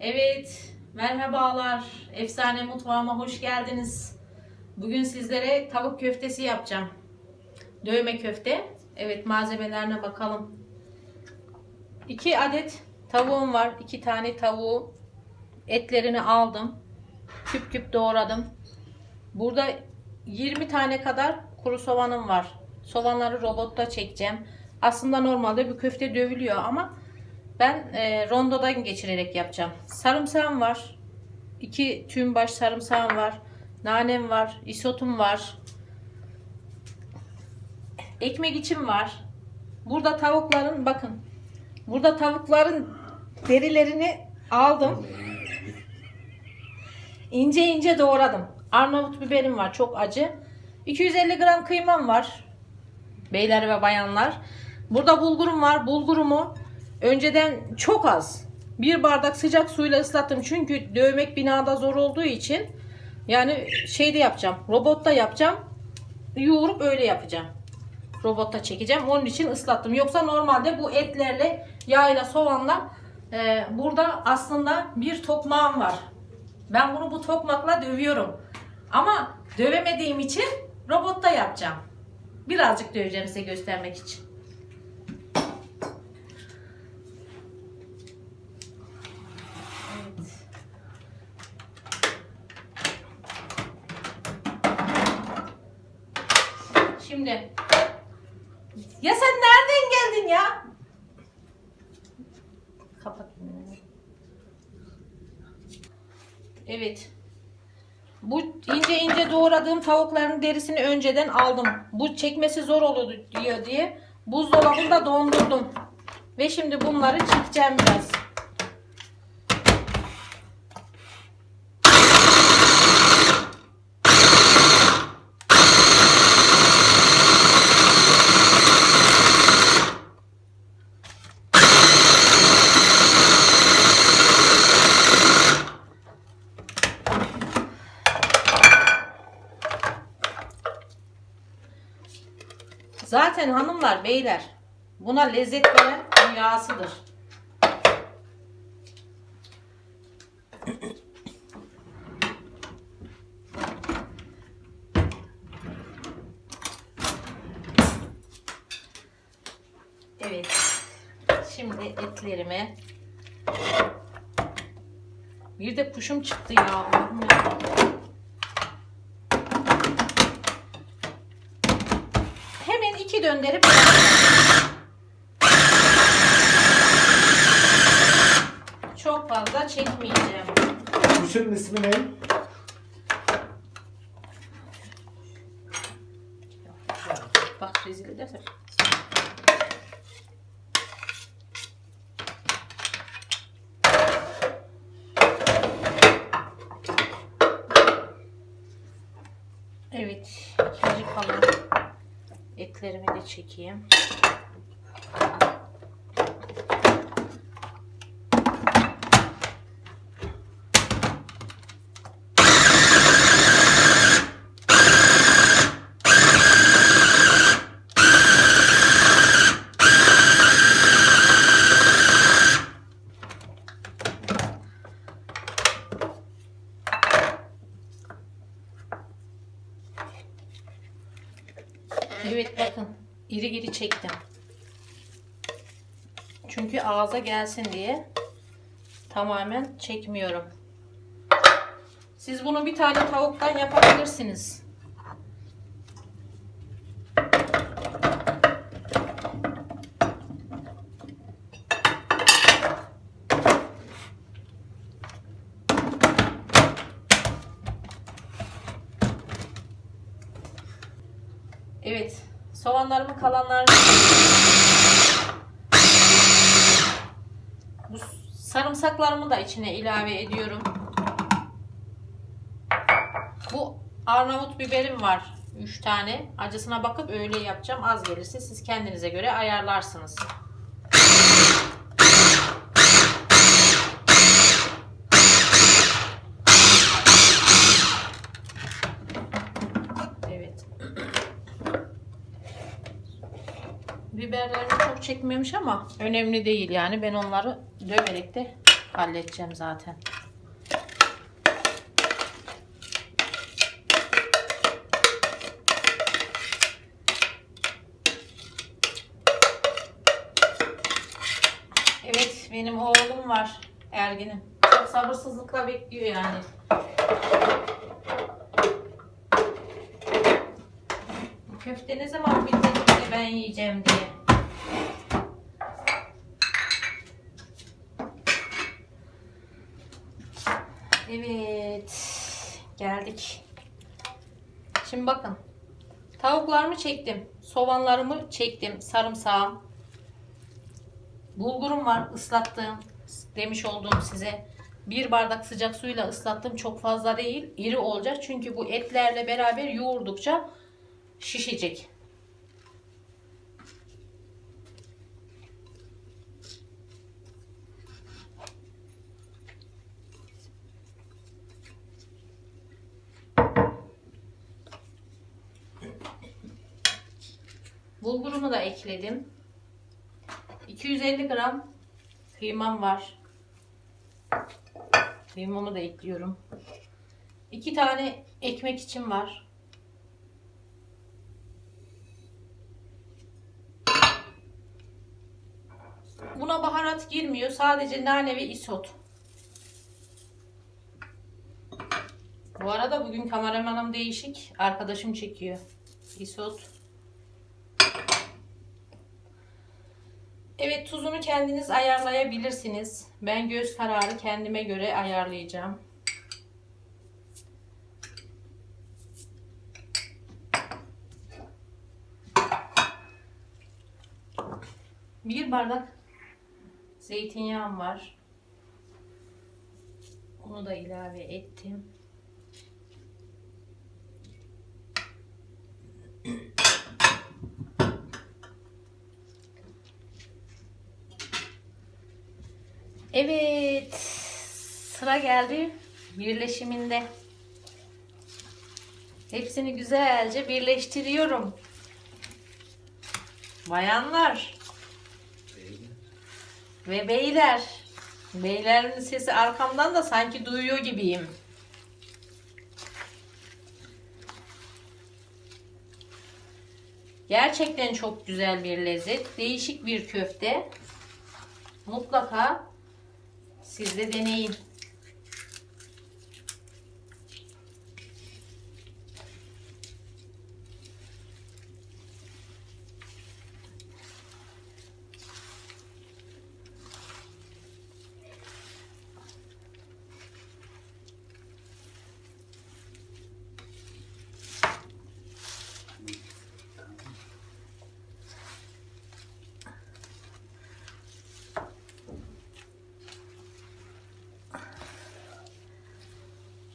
Evet, merhabalar. Efsane mutfağıma hoş geldiniz. Bugün sizlere tavuk köftesi yapacağım. Dövme köfte. Evet, malzemelerine bakalım. 2 adet tavuğum var. 2 tane tavuğu etlerini aldım. Küp küp doğradım. Burada 20 tane kadar kuru soğanım var. Soğanları robotta çekeceğim. Aslında normalde bu köfte dövülüyor ama ben e, rondodan geçirerek yapacağım. Sarımsağım var. 2 tüm baş sarımsağım var. Nanem var. Isotum var. Ekmek için var. Burada tavukların bakın. Burada tavukların derilerini aldım. İnce ince doğradım. Arnavut biberim var çok acı. 250 gram kıymam var. Beyler ve bayanlar. Burada bulgurum var. Bulgurumu önceden çok az bir bardak sıcak suyla ıslattım. Çünkü dövmek binada zor olduğu için yani şeyde yapacağım. Robotta yapacağım. Yoğurup öyle yapacağım. Robotta çekeceğim. Onun için ıslattım. Yoksa normalde bu etlerle yağla soğanla e, burada aslında bir tokmağım var. Ben bunu bu tokmakla dövüyorum. Ama dövemediğim için robotta yapacağım. Birazcık döveceğim size göstermek için. Evet. Şimdi ya sen nereden geldin ya? Kapat. Evet. Bu ince ince doğradığım tavukların derisini önceden aldım. Bu çekmesi zor olur diyor diye buzdolabında dondurdum. Ve şimdi bunları çekeceğim biraz. Zaten hanımlar, beyler buna lezzet veren bu yağsıdır. Evet. Şimdi etlerimi bir de kuşum çıktı ya. Allah'ım ya. İki döndürüp çok fazla çekmeyeceğim. Kuşun ismi ne? Bak rezil edersen. Etlerimi de çekeyim. Evet bakın iri iri çektim. Çünkü ağza gelsin diye tamamen çekmiyorum. Siz bunu bir tane tavuktan yapabilirsiniz. Evet. Soğanlarımın kalanlarını bu sarımsaklarımı da içine ilave ediyorum. Bu Arnavut biberim var. 3 tane. Acısına bakıp öyle yapacağım. Az gelirse siz kendinize göre ayarlarsınız. Evet. Biberlerini çok çekmemiş ama önemli değil yani. Ben onları döverek de halledeceğim zaten. Evet benim oğlum var Ergin'im. Çok sabırsızlıkla bekliyor yani. Köfte ne zaman bitecek ben yiyeceğim diye. Evet. Geldik. Şimdi bakın. Tavuklarımı çektim. Soğanlarımı çektim. Sarımsağım. Bulgurum var ıslattığım. Demiş olduğum size. Bir bardak sıcak suyla ıslattım. Çok fazla değil. iri olacak. Çünkü bu etlerle beraber yoğurdukça şişecek. Bulgurumu da ekledim. 250 gram kıymam var. Kıymamı da ekliyorum. 2 tane ekmek için var. Buna baharat girmiyor. Sadece nane ve isot. Bu arada bugün kameramanım değişik. Arkadaşım çekiyor. Isot. Evet tuzunu kendiniz ayarlayabilirsiniz. Ben göz kararı kendime göre ayarlayacağım. Bir bardak zeytinyağım var. Onu da ilave ettim. Evet. Sıra geldi birleşiminde. Hepsini güzelce birleştiriyorum. Bayanlar ve beyler. Beylerin sesi arkamdan da sanki duyuyor gibiyim. Gerçekten çok güzel bir lezzet. Değişik bir köfte. Mutlaka siz de deneyin.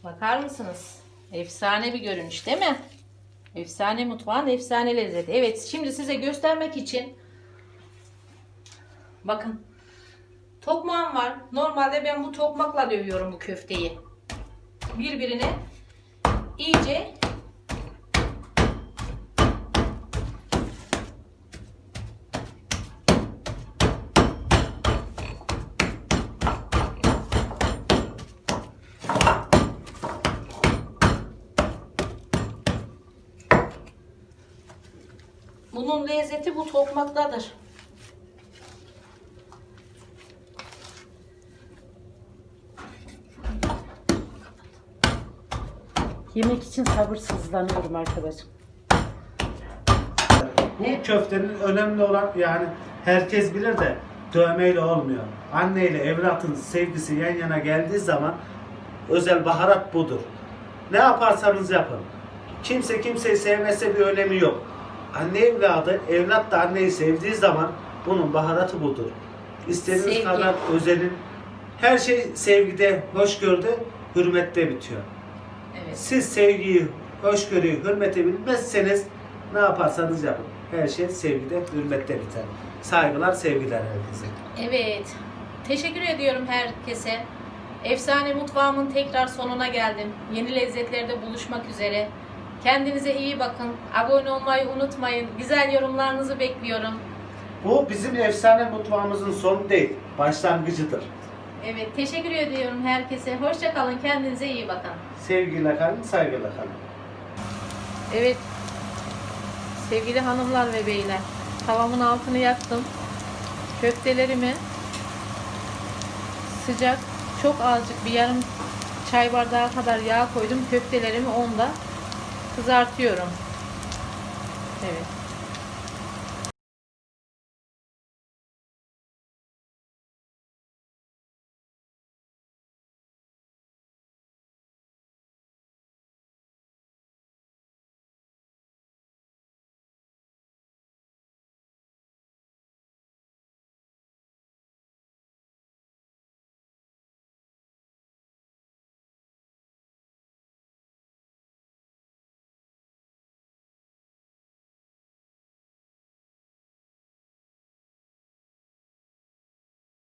Bakar mısınız? Efsane bir görünüş değil mi? Efsane mutfağın efsane lezzeti. Evet şimdi size göstermek için bakın tokmağım var. Normalde ben bu tokmakla dövüyorum bu köfteyi. Birbirine iyice bunun lezzeti bu tokmaktadır. Yemek için sabırsızlanıyorum arkadaşım. Bu köftenin önemli olan yani herkes bilir de dövmeyle olmuyor. Anne ile evlatın sevgisi yan yana geldiği zaman özel baharat budur. Ne yaparsanız yapın. Kimse kimseyi sevmese bir önemi yok. Anne evladı, evlat da anneyi sevdiği zaman bunun baharatı budur. İstediğiniz Sevgi. kadar özelin. Her şey sevgide, hoşgörüde, hürmette bitiyor. Evet. Siz sevgiyi, hoşgörüyü, hürmeti bilmezseniz ne yaparsanız yapın. Her şey sevgide, hürmette biter. Saygılar, sevgiler herkese. Evet. Teşekkür ediyorum herkese. Efsane mutfağımın tekrar sonuna geldim. Yeni lezzetlerde buluşmak üzere. Kendinize iyi bakın. Abone olmayı unutmayın. Güzel yorumlarınızı bekliyorum. Bu bizim efsane mutfağımızın sonu değil. başlangıcıdır. Evet teşekkür ediyorum herkese. Hoşça kalın. Kendinize iyi bakın. Sevgiyle kalın, saygıyla kalın. Evet. Sevgili hanımlar ve beyler. Tavamın altını yaktım. Köftelerimi sıcak çok azıcık bir yarım çay bardağı kadar yağ koydum. Köftelerimi onda kızartıyorum. Evet.